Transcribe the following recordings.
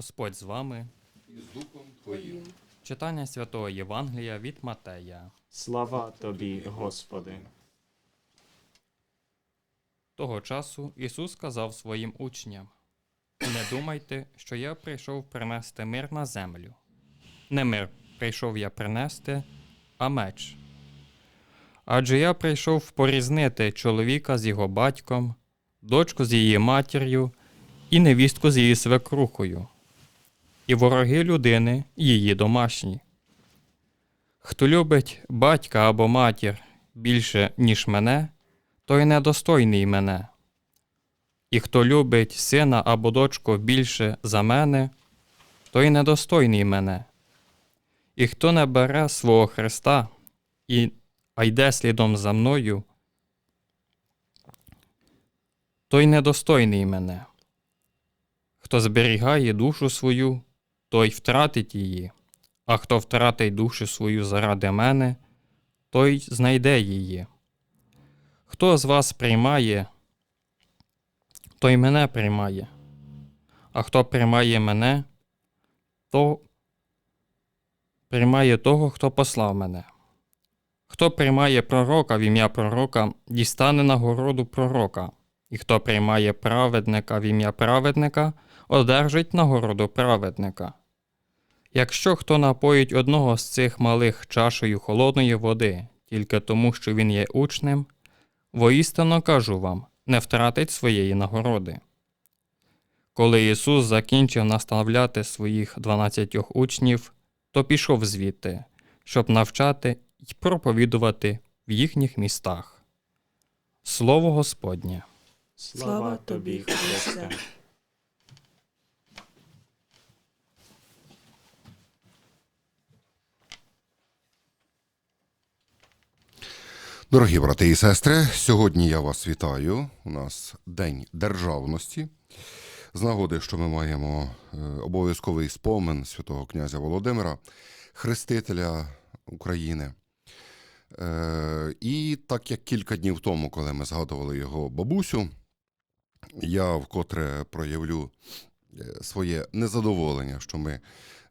Господь з вами. і з Духом Твоїм. Читання святого Євангелія від Матея. Слава тобі, Господи. Того часу Ісус сказав своїм учням: Не думайте, що я прийшов принести мир на землю. Не мир прийшов я принести, а меч. Адже я прийшов порізнити чоловіка з його батьком, дочку з її матір'ю і невістку з її свекрухою, і вороги людини її домашні. Хто любить батька або матір більше, ніж мене, той недостойний мене. І хто любить сина або дочку більше за мене, той недостойний мене. І хто не бере свого Христа і а йде слідом за мною, той недостойний мене. Хто зберігає душу свою, той втратить її, а хто втратить душу свою заради мене, той знайде її. Хто з вас приймає, той мене приймає. А хто приймає мене, то приймає того, хто послав мене. Хто приймає пророка в ім'я пророка, дістане нагороду пророка, і хто приймає праведника в ім'я праведника, одержить нагороду праведника. Якщо хто напоїть одного з цих малих чашею холодної води, тільки тому, що він є учнем, Воістину кажу вам, не втратить своєї нагороди. Коли Ісус закінчив наставляти своїх дванадцятьох учнів, то пішов звідти, щоб навчати й проповідувати в їхніх містах. Слово Господнє. Слава тобі, Христе. Дорогі брати і сестри, сьогодні я вас вітаю. У нас День державності. З нагоди, що ми маємо е, обов'язковий спомин святого князя Володимира, хрестителя України. Е, І так як кілька днів тому, коли ми згадували його бабусю, я вкотре проявлю своє незадоволення, що ми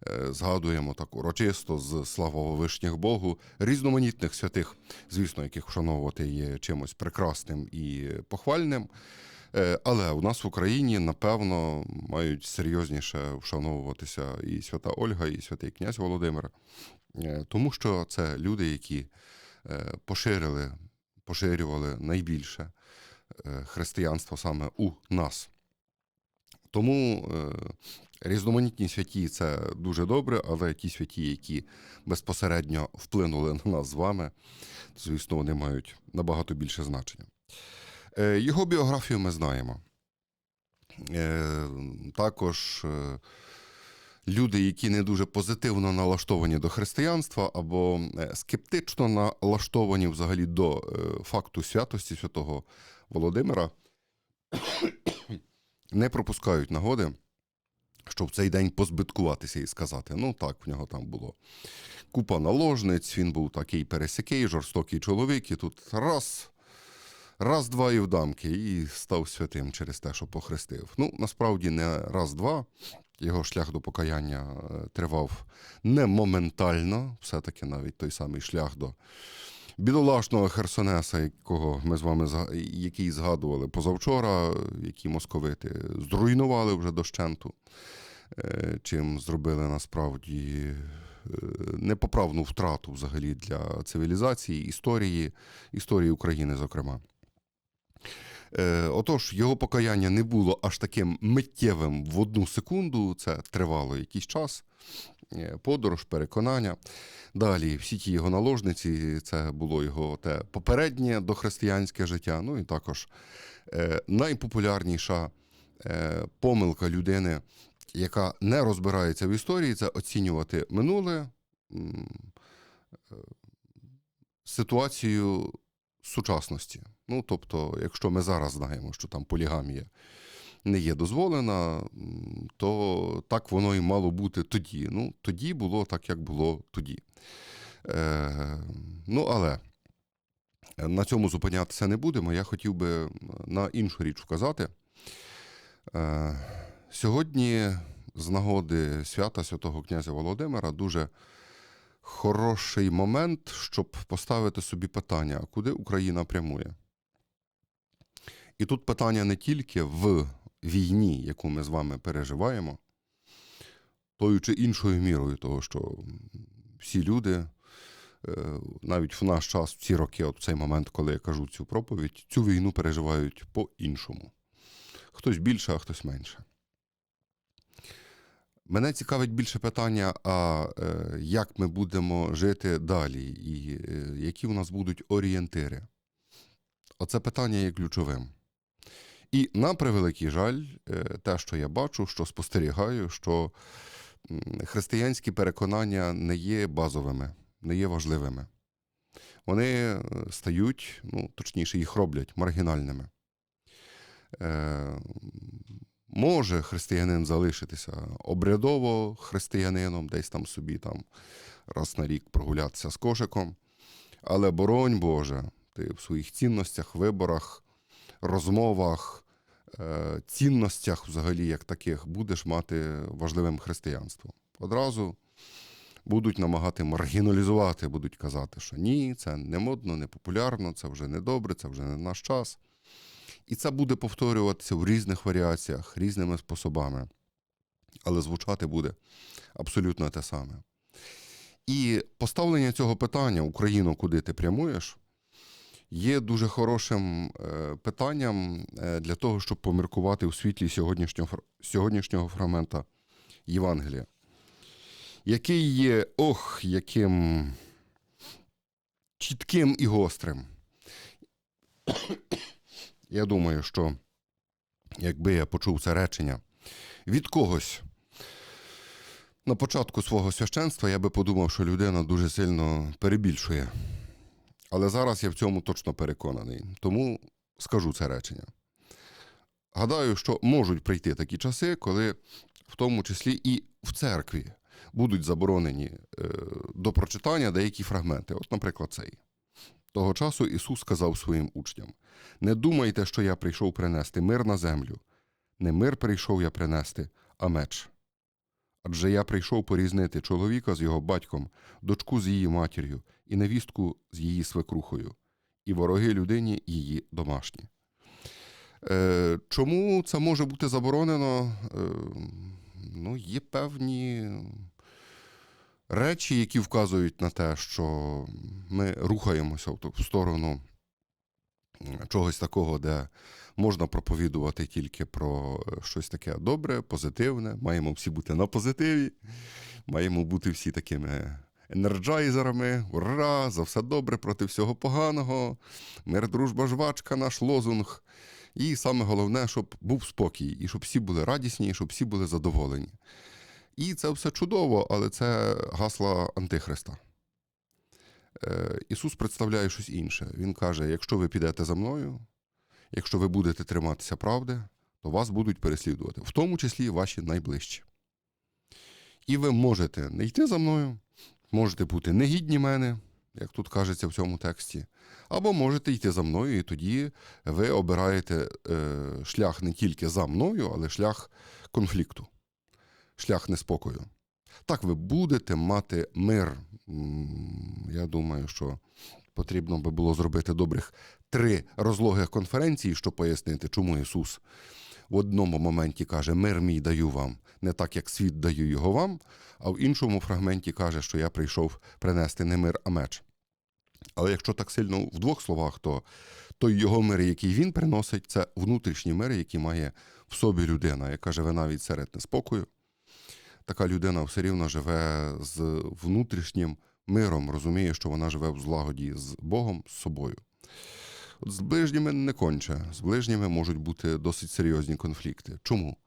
е, згадуємо так урочисто з слава вишніх Богу різноманітних святих, звісно, яких вшановувати є чимось прекрасним і похвальним. Е, Але у нас в Україні, напевно, мають серйозніше вшановуватися і свята Ольга, і святий князь Володимир, Е, тому що це люди, які е, поширили, поширювали найбільше е, християнство саме у нас. Тому е, різноманітні святі це дуже добре, але ті святі, які безпосередньо вплинули на нас з вами, звісно, вони мають набагато більше значення. Е, Його біографію ми знаємо. Е, Також люди, які не дуже позитивно налаштовані до християнства або скептично налаштовані взагалі до факту святості святого Володимира, не пропускають нагоди, щоб в цей день позбиткуватися і сказати: ну так, в нього там було купа наложниць, він був такий пересякий, жорстокий чоловік, і тут раз. Раз, два і в дамки, і став святим через те, що похрестив. Ну, насправді не раз-два. Його шлях до покаяння е, тривав не моментально, все-таки навіть той самий шлях до бідолашного Херсонеса, якого ми з вами який згадували позавчора, які московити зруйнували вже дощенту, е, чим зробили насправді е, непоправну втрату взагалі для цивілізації, історії, історії України, зокрема. Е, Отож, його покаяння не було аж таким миттєвим в одну секунду, це тривало якийсь час, подорож, переконання. Далі всі ті його наложниці, це було його те попереднє дохристиянське життя. Ну і також е, найпопулярніша е, помилка людини, яка не розбирається в історії, це оцінювати минуле е, ситуацію сучасності. Ну, тобто, якщо ми зараз знаємо, що там полігамія не є дозволена, то так воно і мало бути тоді. Ну, тоді було так, як було тоді. Е, ну, але на цьому зупинятися не будемо. Я хотів би на іншу річ вказати. Е, сьогодні з нагоди свята святого князя Володимира дуже хороший момент, щоб поставити собі питання, куди Україна прямує. І тут питання не тільки в війні, яку ми з вами переживаємо, тою чи іншою мірою, того, що всі люди, е, навіть в наш час, в ці роки, от в цей момент, коли я кажу цю проповідь, цю війну переживають по-іншому. Хтось більше, а хтось менше. Мене цікавить більше питання, а е, як ми будемо жити далі, і е, які у нас будуть орієнтири. Оце питання є ключовим. І на превеликий жаль, е, те, що я бачу, що спостерігаю, що християнські переконання не є базовими, не є важливими. Вони е, стають, ну, точніше, їх роблять маргінальними. Е, може християнин залишитися обрядово християнином, десь там собі там раз на рік прогулятися з кошиком. Але боронь Боже, ти в своїх цінностях, виборах, розмовах, е, цінностях, взагалі, як таких, будеш мати важливим християнством. Одразу будуть намагати маргіналізувати, будуть казати, що ні, це не модно, не популярно, це вже не добре, це вже не наш час. І це буде повторюватися в різних варіаціях, різними способами. Але звучати буде абсолютно те саме. І поставлення цього питання Україну, куди ти прямуєш, є дуже хорошим е, питанням е, для того, щоб поміркувати у світлі сьогоднішнього, сьогоднішнього фрагмента Євангелія, який є ох, яким чітким і гострим. Я думаю, що якби я почув це речення від когось на початку свого священства, я би подумав, що людина дуже сильно перебільшує. Але зараз я в цьому точно переконаний. Тому скажу це речення. Гадаю, що можуть прийти такі часи, коли в тому числі і в церкві будуть заборонені е, до прочитання деякі фрагменти. От, наприклад, цей. Того часу Ісус сказав своїм учням: Не думайте, що я прийшов принести мир на землю. Не мир прийшов я принести, а меч. Адже я прийшов порізнити чоловіка з його батьком, дочку з її матір'ю і невістку з її свекрухою, і вороги людині її домашні. Е, чому це може бути заборонено? Е, ну, є певні речі, які вказують на те, що ми рухаємося в сторону чогось такого, де можна проповідувати тільки про е, щось таке добре, позитивне. Маємо всі бути на позитиві, маємо бути всі такими енерджайзерами. Ура! За все добре проти всього поганого. Мир, дружба, жвачка, наш лозунг. І саме головне, щоб був спокій, і щоб всі були радісні, і щоб всі були задоволені. І це все чудово, але це гасла Антихриста. Е, Ісус представляє щось інше. Він каже: якщо ви підете за мною, якщо ви будете триматися правди, то вас будуть переслідувати, в тому числі ваші найближчі. І ви можете не йти за мною, можете бути негідні мене, як тут кажеться в цьому тексті, або можете йти за мною, і тоді ви обираєте е, шлях не тільки за мною, але шлях конфлікту, шлях неспокою. Так, ви будете мати мир. Я думаю, що потрібно би було зробити добрих три розлогих конференції, щоб пояснити, чому Ісус в одному моменті каже: Мир мій даю вам, не так, як світ даю його вам, а в іншому фрагменті каже, що я прийшов принести не мир, а меч. Але якщо так сильно в двох словах, то той його мир, який він приносить, це внутрішній мир, який має в собі людина, яка живе навіть серед неспокою. Така людина все рівно живе з внутрішнім миром, розуміє, що вона живе в злагоді з Богом, з собою. От з ближніми не конче. З ближніми можуть бути досить серйозні конфлікти. Чому?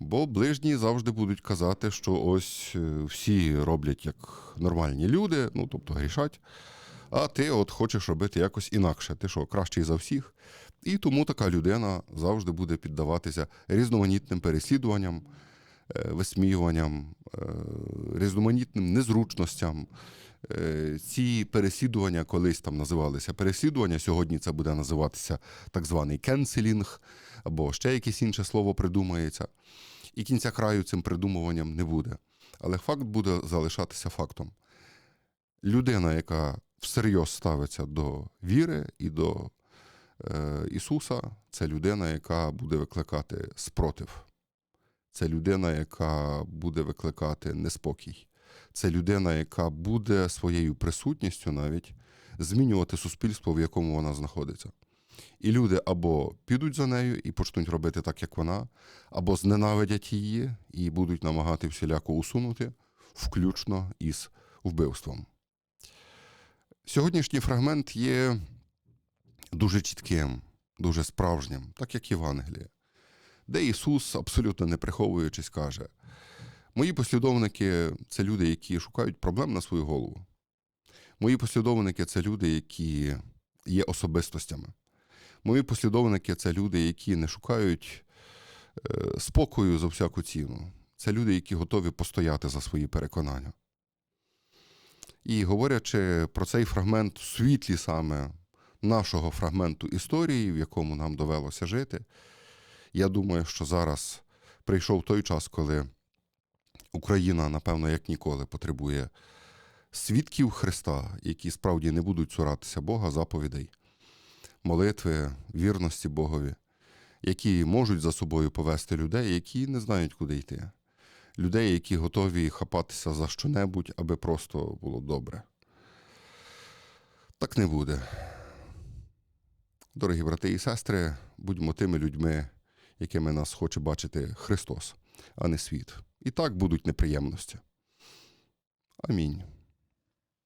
Бо ближні завжди будуть казати, що ось е, всі роблять як нормальні люди, ну тобто грішать, а ти от хочеш робити якось інакше. Ти що, кращий за всіх? І тому така людина завжди буде піддаватися різноманітним переслідуванням, висміюванням, е, різноманітним незручностям. Е, Ці переслідування колись там називалися переслідування. Сьогодні це буде називатися так званий кенселінг, або ще якесь інше слово придумається. І кінця краю цим придумуванням не буде. Але факт буде залишатися фактом. Людина, яка всерйоз ставиться до віри і до е, Ісуса, це людина, яка буде викликати спротив. Це людина, яка буде викликати неспокій. Це людина, яка буде своєю присутністю навіть змінювати суспільство, в якому вона знаходиться. І люди або підуть за нею і почнуть робити так, як вона, або зненавидять її і будуть намагати всіляко усунути, включно із вбивством. Сьогоднішній фрагмент є дуже чітким, дуже справжнім, так як Євангеліє, де Ісус, абсолютно не приховуючись, каже: Мої послідовники це люди, які шукають проблем на свою голову. Мої послідовники це люди, які є особистостями. Мої послідовники це люди, які не шукають е, спокою за всяку ціну. Це люди, які готові постояти за свої переконання. І говорячи про цей фрагмент в світлі саме нашого фрагменту історії, в якому нам довелося жити, я думаю, що зараз прийшов той час, коли Україна, напевно, як ніколи, потребує свідків Христа, які справді не будуть цуратися Бога заповідей, молитви, вірності Богові, які можуть за собою повести людей, які не знають, куди йти. Людей, які готові хапатися за щонебудь, аби просто було добре. Так не буде. Дорогі брати і сестри, будьмо тими людьми, якими нас хоче бачити Христос, а не світ. І так будуть неприємності. Амінь.